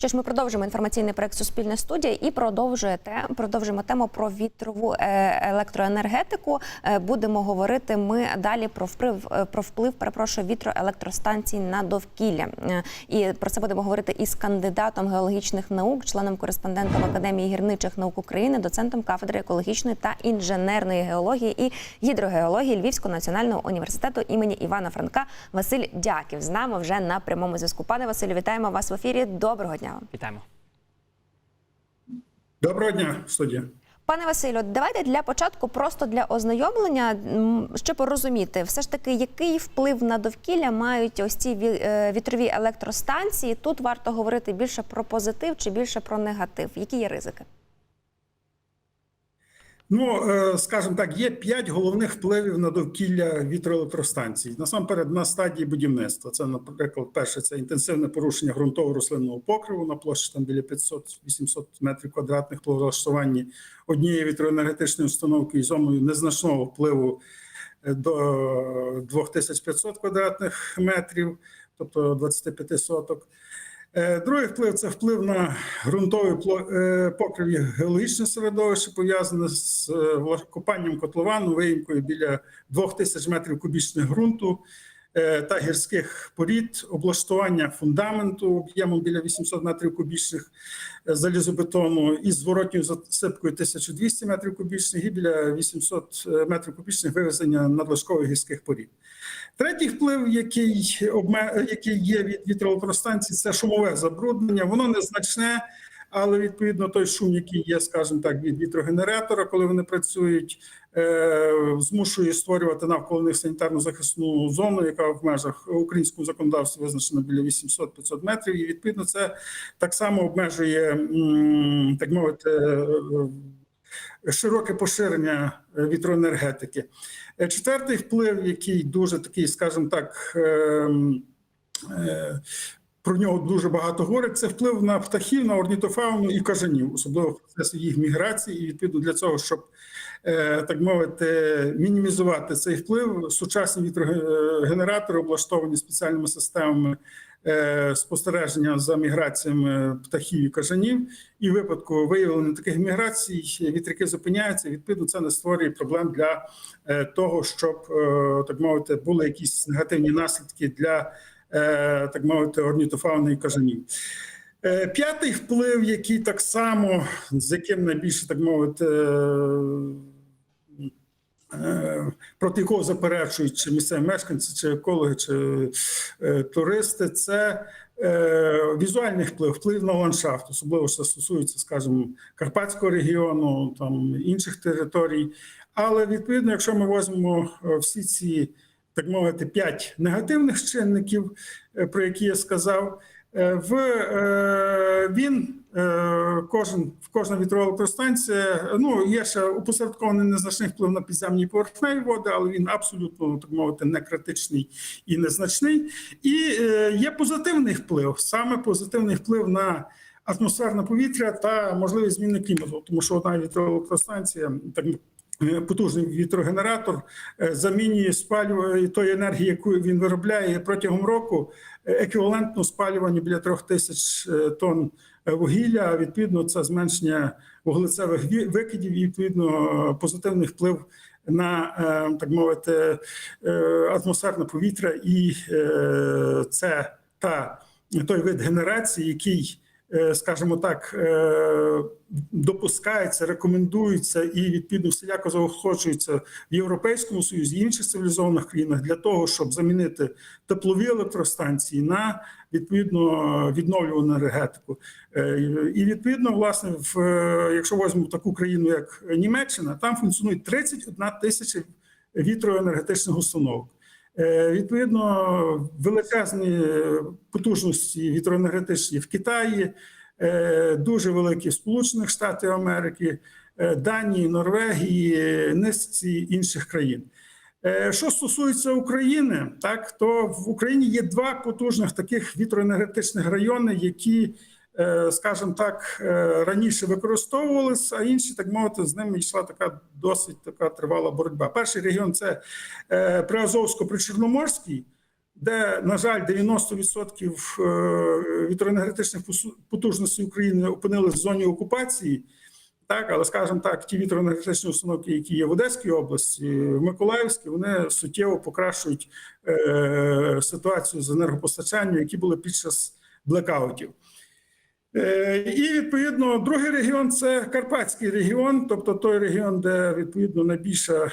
Що ж, ми продовжимо інформаційний проект Суспільне студія і продовжуєте продовжимо тему про вітрову е, електроенергетику. Е, Будемо говорити ми далі про вплив е, про вплив перепрошую вітроелектростанцій на довкілля. І про це будемо говорити із кандидатом геологічних наук, членом кореспондентом Академії гірничих наук України, доцентом кафедри екологічної та інженерної геології і гідрогеології Львівського національного університету імені Івана Франка Василь Дяків. З нами вже на прямому зв'язку. Пане Василю, вітаємо вас в ефірі. Доброго дня вам. Вітаємо. Доброго дня, студія. Пане Василю, давайте для початку, просто для ознайомлення, щоб розуміти, все ж таки, який вплив на довкілля мають ось ці е, вітрові електростанції. Тут варто говорити більше про позитив чи більше про негатив. Які є ризики? Ну, е, скажімо так, є п'ять головних впливів на довкілля вітроелектростанцій. Насамперед, на стадії будівництва. Це, наприклад, перше, це інтенсивне порушення ґрунтового рослинного покриву на площі там біля 500-800 метрів квадратних по влаштуванні однієї вітроенергетичної установки і зоною незначного впливу е, до 2500 квадратних метрів, тобто 25 соток. Е, Другий вплив це вплив на ґрунтові е, покрив і геологічне середовище, пов'язане з е, копанням котловану, виїмкою біля 2000 метрів кубічних ґрунту та гірських порід, облаштування фундаменту об'ємом біля 800 метрів кубічних е, залізобетону із зворотньою засипкою 1200 метрів кубічних і біля 800 метрів кубічних вивезення надлишкових гірських порід. Третій вплив, який який є від вітроелектростанцій, це шумове забруднення. Воно незначне, але відповідно той шум, який є, скажімо так, від вітрогенератора, коли вони працюють, е... змушує створювати навколо них санітарну захисну зону, яка в межах українського законодавства визначена біля 800-500 метрів. І відповідно це так само обмежує, так мовити. е, Широке поширення е, вітроенергетики. Е, Четвертий вплив, який дуже такий, скажімо так, ем, е, про нього дуже багато говорять, це вплив на птахів, на орнітофауну і кажанів, особливо в процесі їх міграції. І відповідно для цього, щоб е, так мовити, мінімізувати цей вплив, сучасні вітрогенератори облаштовані спеціальними системами е, спостереження за міграціями птахів і кажанів. І в випадку виявлення таких міграцій вітряки зупиняються. Відповідно, це не створює проблем для е, того, щоб так мовити були якісь негативні наслідки для так мовити орнітофауни і кажанів. Е, П'ятий вплив, який так само з яким найбільше так мовити. е, Проти якого заперечують чи місцеві мешканці, чи екологи, чи е, туристи, це е, візуальний вплив, вплив на ландшафт, особливо що стосується, скажімо, Карпатського регіону, там інших територій. Але відповідно, якщо ми візьмемо е, всі ці, так мовити, п'ять негативних чинників, е, про які я сказав, е, в е, він кожен в кожна вітроелектростанція, ну є ще опосередкований незначний вплив на підземні поверхневі води, але він абсолютно так мовити не критичний і незначний. І є позитивний вплив, саме позитивний вплив на атмосферне повітря та можливість зміни клімату, тому що одна вітроелектростанція так потужний вітрогенератор е, замінює спалювання тої енергії, яку він виробляє протягом року, е, еквівалентно спалюванню біля трьох тисяч е, тонн е, вугілля. Відповідно, це зменшення вуглецевих викидів і відповідно позитивний вплив на е, так мовити е, атмосферне повітря, і е, це та той вид генерації, який е, скажімо так, е, допускається, рекомендується і відповідно всіляко заохочується в Європейському Союзі інших цивілізованих країнах для того, щоб замінити теплові електростанції на відповідно відновлювану енергетику. Е, І відповідно, власне, в е, якщо візьмемо таку країну, як Німеччина, там функціонує 31 тисяча вітроенергетичних установок. Е, Відповідно, величезні потужності вітроенергетичні в Китаї, е, дуже великі в Сполучених Штатів Америки, е, Данії, Норвегії, низці інших країн. Е, Що стосується України, так то в Україні є два потужних таких вітроенергетичних райони, які, е, скажімо так, е, раніше використовувалися, а інші, так мовити, з ними йшла така досить така тривала боротьба. Перший регіон це е, Приазовсько-Причорноморський, де, на жаль, 90% е, вітроенергетичних потужностей України опинилися в зоні окупації. Так, але скажімо так, ті вітроенергетичні установки, які є в Одеській області, в Миколаївській, вони суттєво покращують е, ситуацію з енергопостачанням, які були під час блекаутів. Е, І відповідно другий регіон це Карпатський регіон, тобто той регіон, де відповідно найбільше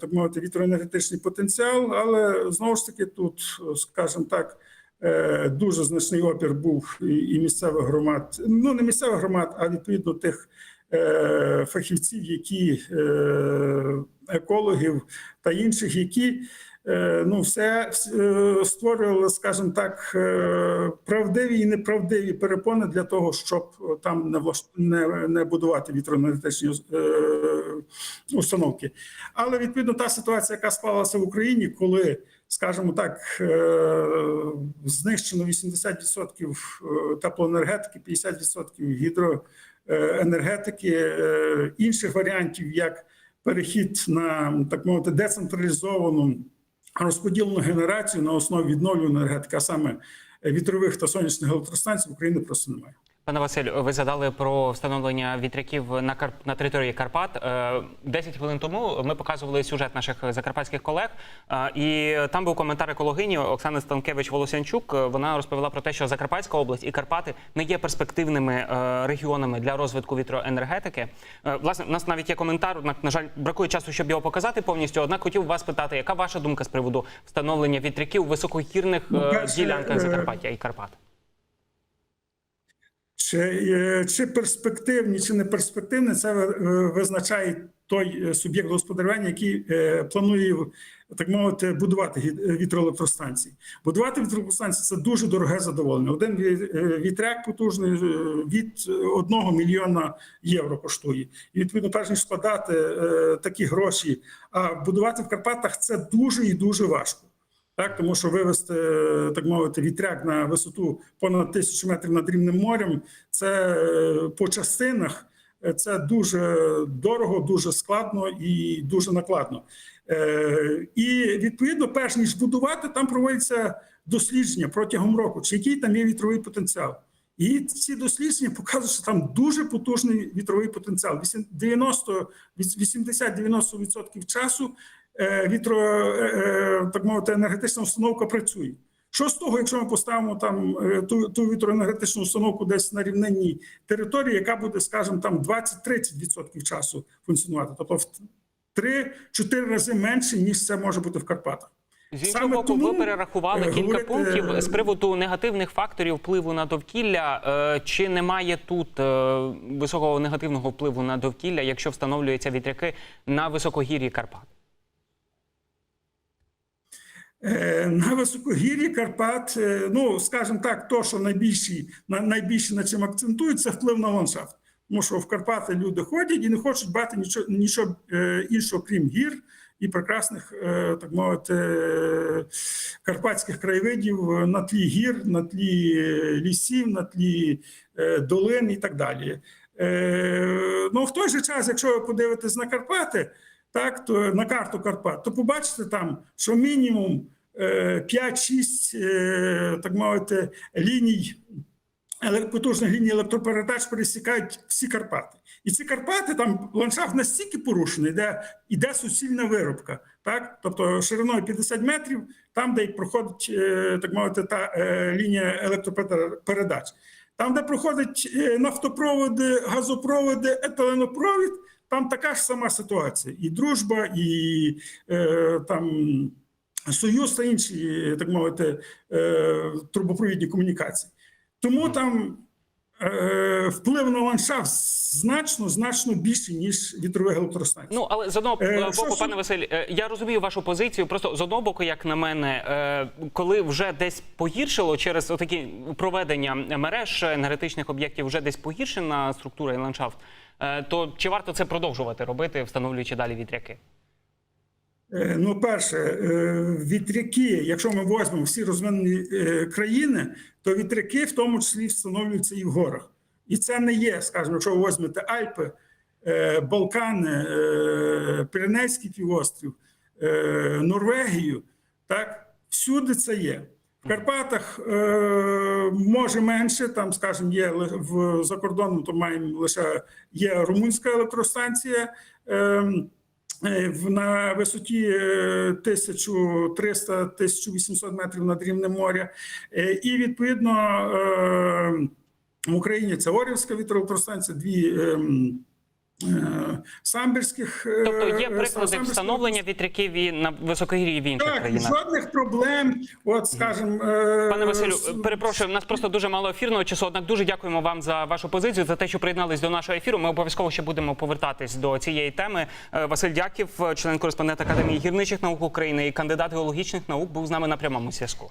так мовити вітроенергетичний потенціал. Але знову ж таки, тут, скажімо так, е, дуже значний опір був і місцевих громад, ну не місцевих громад, а відповідно тих е, фахівців, які екологів та інших, які ну все е, створювали, скажімо так, е, правдиві і неправдиві перепони для того, щоб там не не, не будувати вітроенергетичні е, установки. Але відповідно та ситуація, яка склалася в Україні, коли, скажімо так, е, знищено 80% теплоенергетики, 50% гідроенергетики, е, інших варіантів, як перехід на так мовити децентралізовану розподілену генерацію на основі відновлюваної енергетики, а саме вітрових та сонячних електростанцій в Україні просто немає. Пане Василь, ви згадали про встановлення вітряків на Карп на території Карпат. Е, 10 хвилин тому ми показували сюжет наших закарпатських колег, е, і там був коментар екологині Оксани Станкевич Волосянчук. Е, Вона розповіла про те, що Закарпатська область і Карпати не є перспективними е, регіонами для розвитку вітроенергетики. Е, Власне, у нас навіть є коментар. На, на жаль, бракує часу, щоб його показати повністю. Однак хотів вас питати, яка ваша думка з приводу встановлення вітряків у високогірних Ну, е, ділянках е, Закарпаття і Карпат? Чи, е, чи перспективні, чи не перспективні, це е, визначає той е, суб'єкт господарювання, який планує, так мовити, будувати вітроелектростанції. Будувати вітроелектростанції це дуже дороге задоволення. Один ві- вітряк потужний від одного мільйона євро коштує. І відповідно, перш ніж складати такі гроші, а будувати в Карпатах це дуже і дуже важко. Так, тому що вивести, так мовити, вітряк на висоту понад тисячу метрів над рівнем морем, це е, по частинах, е, це дуже дорого, дуже складно і дуже накладно. Е, І відповідно, перш ніж будувати, там проводяться дослідження протягом року, чи який там є вітровий потенціал. І ці дослідження показують, що там дуже потужний вітровий потенціал. 90, 80-90% часу вітро, е, е, так мовити, енергетична установка працює. Що з того, якщо ми поставимо там е, ту, ту вітроенергетичну установку десь на рівнинній території, яка буде, скажімо, там 20-30% часу функціонувати, тобто в 3-4 рази менше, ніж це може бути в Карпатах. З іншого Саме боку, тому, ви перерахували е, кілька говорити, пунктів е, з приводу негативних факторів впливу на довкілля. Е, Чи немає тут е, високого негативного впливу на довкілля, якщо встановлюються вітряки на високогір'ї Карпат? Е, На високогір'ї Карпат, е, ну скажімо так, то, що найбільші, на- найбільше на чим акцентують, це вплив на ландшафт. Тому що в Карпати люди ходять і не хочуть бати нічого, нічого е, іншого, крім гір і прекрасних, так мовити, карпатських краєвидів на тлі гір, на тлі лісів, на тлі долин і так далі. Ну, в той же час, якщо ви подивитесь на Карпати, так, то на карту Карпат, то побачите там, що мінімум 5-6, е, так мовити, ліній, потужних ліній електропередач пересікають всі Карпати. І ці Карпати там ландшафт настільки порушений, де іде суцільна виробка, так, тобто шириною 50 метрів, там, де проходить, е, так мовити, та е, лінія електропередач. Там, де проходять е, нафтопроводи, газопроводи, етиленопровід, там така ж сама ситуація. І дружба, і е, там союз та інші, е, так мовити, е, трубопровідні комунікації. Тому там е, вплив на ландшафт значно, значно більший, ніж вітрових електростанцій. Ну але з одного Е, боку, що пане Василь, я розумію вашу позицію. Просто з одного боку, як на мене, коли вже десь погіршило через отакі проведення мереж енергетичних об'єктів, вже десь погіршена структура і ландшафт. То чи варто це продовжувати робити, встановлюючи далі вітряки? Е, Ну, перше, е, вітряки, якщо ми візьмемо всі розвинені е, країни, то вітряки в тому числі встановлюються і в горах. І це не є, скажімо, якщо ви візьмете Альпи, Балкани, Піренейський півострів, Норвегію, так. Всюди це є. В Карпатах може менше, там, скажімо, є в за кордоном, то маємо лише є румунська електростанція. Е, е, на висоті е, 1300-1800 метрів над рівнем моря. Е, І відповідно е, в Україні це Орівська вітроелектростанція, дві ем, е, самбірських. Тобто є е, приклади встановлення вітряків і на високогір'ї в інших так, країнах. жодних проблем. От, скажімо, е, Пане Василю, перепрошую, у нас просто дуже мало ефірного часу. Однак дуже дякуємо вам за вашу позицію, за те, що приєднались до нашого ефіру. Ми обов'язково ще будемо повертатись до цієї теми. Е, Василь Дяків, член кореспондент Академії гірничих наук України і кандидат геологічних наук, був з нами на прямому зв'язку.